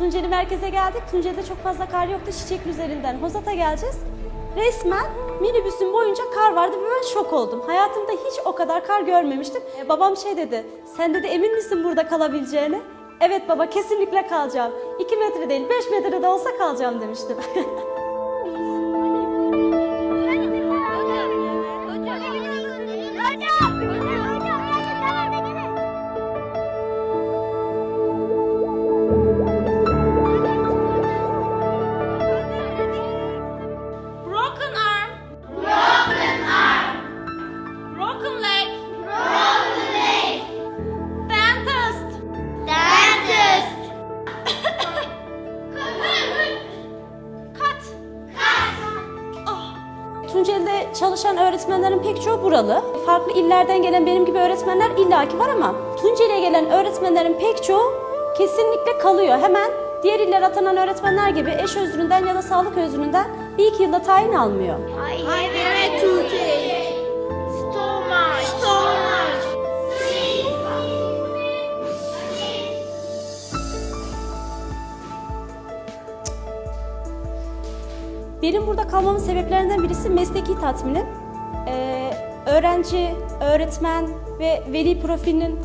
Tunceli merkeze geldik. Tunceli'de çok fazla kar yoktu. Çiçekli üzerinden Hozat'a geleceğiz. Resmen minibüsün boyunca kar vardı ve ben şok oldum. Hayatımda hiç o kadar kar görmemiştim. E, babam şey dedi, sen dedi emin misin burada kalabileceğine? Evet baba kesinlikle kalacağım. 2 metre değil 5 metre de olsa kalacağım demiştim. Tunceli'de çalışan öğretmenlerin pek çoğu buralı. Farklı illerden gelen benim gibi öğretmenler illaki var ama Tunceli'ye gelen öğretmenlerin pek çoğu kesinlikle kalıyor. Hemen diğer illere atanan öğretmenler gibi eş özründen ya da sağlık özründen bir iki yılda tayin almıyor. I have Benim burada kalmamın sebeplerinden birisi mesleki tatminim. Ee, öğrenci, öğretmen ve veli profilinin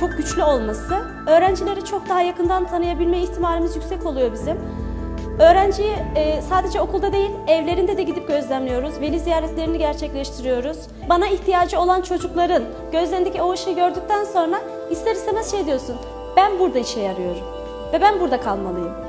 çok güçlü olması. Öğrencileri çok daha yakından tanıyabilme ihtimalimiz yüksek oluyor bizim. Öğrenciyi e, sadece okulda değil, evlerinde de gidip gözlemliyoruz. Veli ziyaretlerini gerçekleştiriyoruz. Bana ihtiyacı olan çocukların gözlerindeki o ışığı gördükten sonra ister istemez şey diyorsun. Ben burada işe yarıyorum ve ben burada kalmalıyım.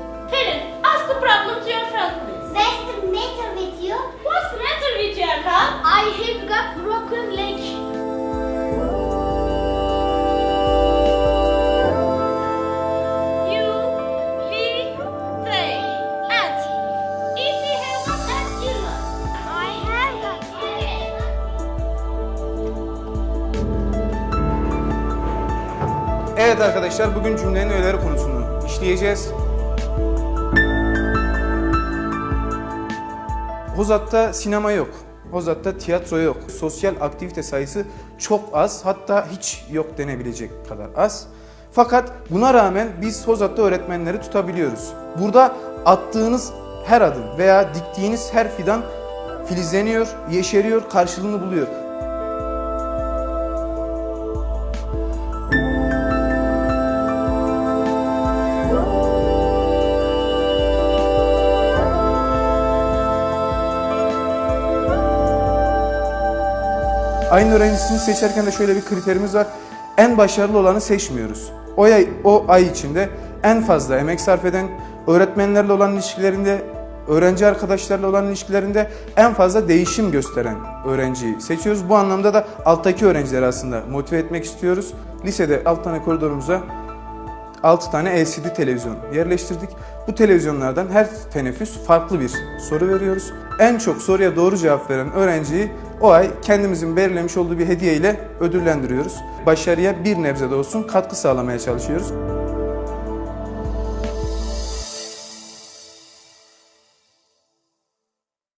Evet arkadaşlar bugün cümlenin öğeleri konusunu işleyeceğiz. Hozat'ta sinema yok. Hozat'ta tiyatro yok. Sosyal aktivite sayısı çok az hatta hiç yok denebilecek kadar az. Fakat buna rağmen biz Hozat'ta öğretmenleri tutabiliyoruz. Burada attığınız her adım veya diktiğiniz her fidan filizleniyor, yeşeriyor, karşılığını buluyor. Aynı öğrencisini seçerken de şöyle bir kriterimiz var. En başarılı olanı seçmiyoruz. O ay, o ay içinde en fazla emek sarf eden, öğretmenlerle olan ilişkilerinde, öğrenci arkadaşlarla olan ilişkilerinde en fazla değişim gösteren öğrenciyi seçiyoruz. Bu anlamda da alttaki öğrencileri aslında motive etmek istiyoruz. Lisede alt tane koridorumuza 6 tane LCD televizyon yerleştirdik. Bu televizyonlardan her teneffüs farklı bir soru veriyoruz. En çok soruya doğru cevap veren öğrenciyi o ay kendimizin belirlemiş olduğu bir hediye ile ödüllendiriyoruz. Başarıya bir nebze de olsun katkı sağlamaya çalışıyoruz.